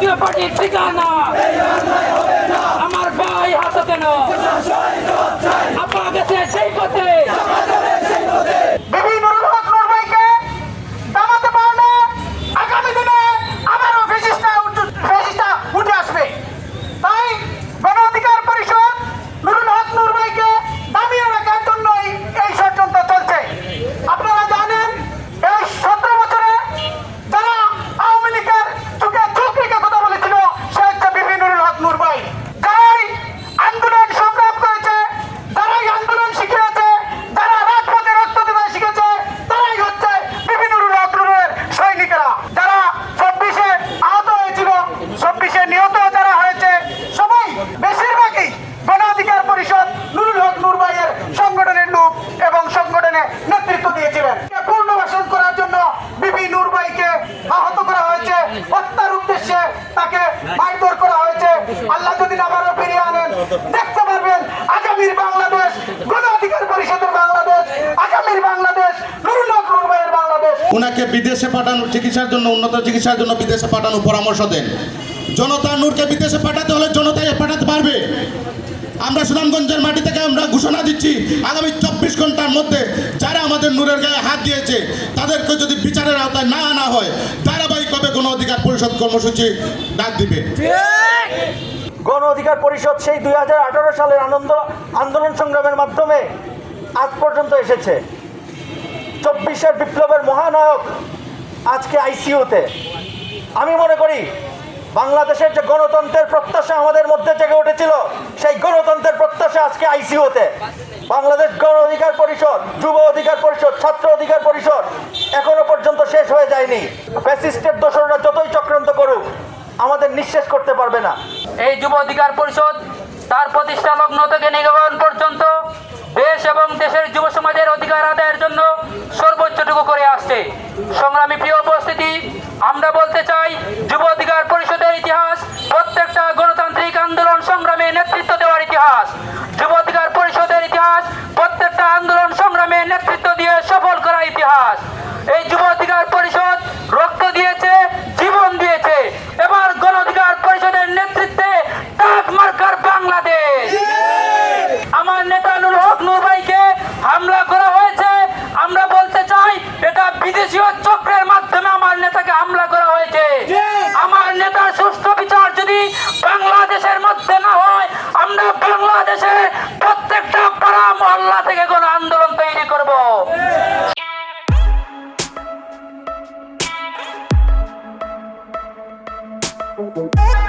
জাতীয় পার্টির ঠিকানা। আমার ভাই হাতে কেন? চব্বিশে নিহত যারা হয়েছে, সবাই বেশিরভাগই গণ অধিকার পরিষদ নুরুল হক নুরবাইয়ের সংগঠনের লোক এবং সংগঠনে নেতৃত্ব দিয়েছিলেন। পুনর্বাসন করার জন্য বিবি নুরবাইকে আহত করা হয়েছে। হত্যার উদ্দেশ্যে তাকে মারধর করা হয়েছে। আল্লাহ যদি আবারও ফিরিয়ে আনেন, দেখতে পারবেন আগামীর বাংলাদেশ গণ অধিকার পরিষদের বাংলাদেশ, আগামীর বাংলাদেশ, নুরুল হক নুরবাইয়ের বাংলাদেশ। ওনাকে বিদেশে পাঠানো, চিকিৎসার জন্য, উন্নত চিকিৎসার জন্য বিদেশে পাঠানোর পরামর্শ দেন। জনতা নূরকে বিদেশে পাঠাতে হলে জনতাই পাঠাতে পারবে। আমরা সুনামগঞ্জের মাটি থেকে আমরা ঘোষণা দিচ্ছি, আগামী চব্বিশ ঘণ্টার মধ্যে যারা আমাদের নূরের গায়ে হাত দিয়েছে, তাদেরকে যদি বিচারের আওতায় না আনা হয়, ধারাবাহিকভাবে গণ অধিকার পরিষদ কর্মসূচি ডাক দিবে। গণ অধিকার পরিষদ সেই দুই হাজার আঠারো সালের আনন্দ, আন্দোলন সংগ্রামের মাধ্যমে আজ পর্যন্ত এসেছে। চব্বিশের বিপ্লবের মহানায়ক আজকে আইসিইউতে। আমি মনে করি বাংলাদেশের যে গণতন্ত্রের প্রত্যাশা আমাদের মধ্যে জেগে উঠেছিল, সেই গণতন্ত্রের প্রত্যাশা আজকে আইসিইউতে বাংলাদেশ গণ অধিকার পরিষদ, যুব অধিকার পরিষদ, ছাত্র অধিকার পরিষদ এখনও পর্যন্ত শেষ হয়ে যায়নি। ফ্যাসিস্টের দোসররা যতই চক্রান্ত করুক, আমাদের নিঃশেষ করতে পারবে না। এই যুব অধিকার পরিষদ তার প্রতিষ্ঠা লগ্ন থেকে নিগমন পর্যন্ত দেশ এবং দেশের যুব সমাজের অধিকার আদায়ের জন্য সর্বোচ্চটুকু করে আসছে সংগ্রামী প্রিয় উপস্থিতি, আমরা বলতে চাই, যুব অধিকার পরিষদের ইতিহাস, প্রত্যেকটা গণতান্ত্রিক আন্দোলন সংগ্রামে নেতৃত্ব দেওয়ার ইতিহাস। যুব অধিকার পরিষদের ইতিহাস, প্রত্যেকটা আন্দোলন সংগ্রামে নেতৃত্ব দিয়ে সফল করা ইতিহাস এই যুব অধিকার পরিষদ রক্ত দিয়েছে জীবন দিয়েছে এবার গণ অধিকার পরিষদের নেতৃত্বে টাক মার্কার বাংলাদেশ আমার নেতা নুর হক নূর ভাইকে হামলা করা হয়েছে আমরা বলতে চাই বিদেশীয় চক্রের মাধ্যমে আমার নেতাকে হামলা করা হয়েছে। আমার নেতার সুষ্ঠু বিচার যদি বাংলাদেশের মধ্যে না হয় আমরা বাংলাদেশের প্রত্যেকটা পাড়া মহল্লা থেকে কোনো আন্দোলন তৈরি করব। Thank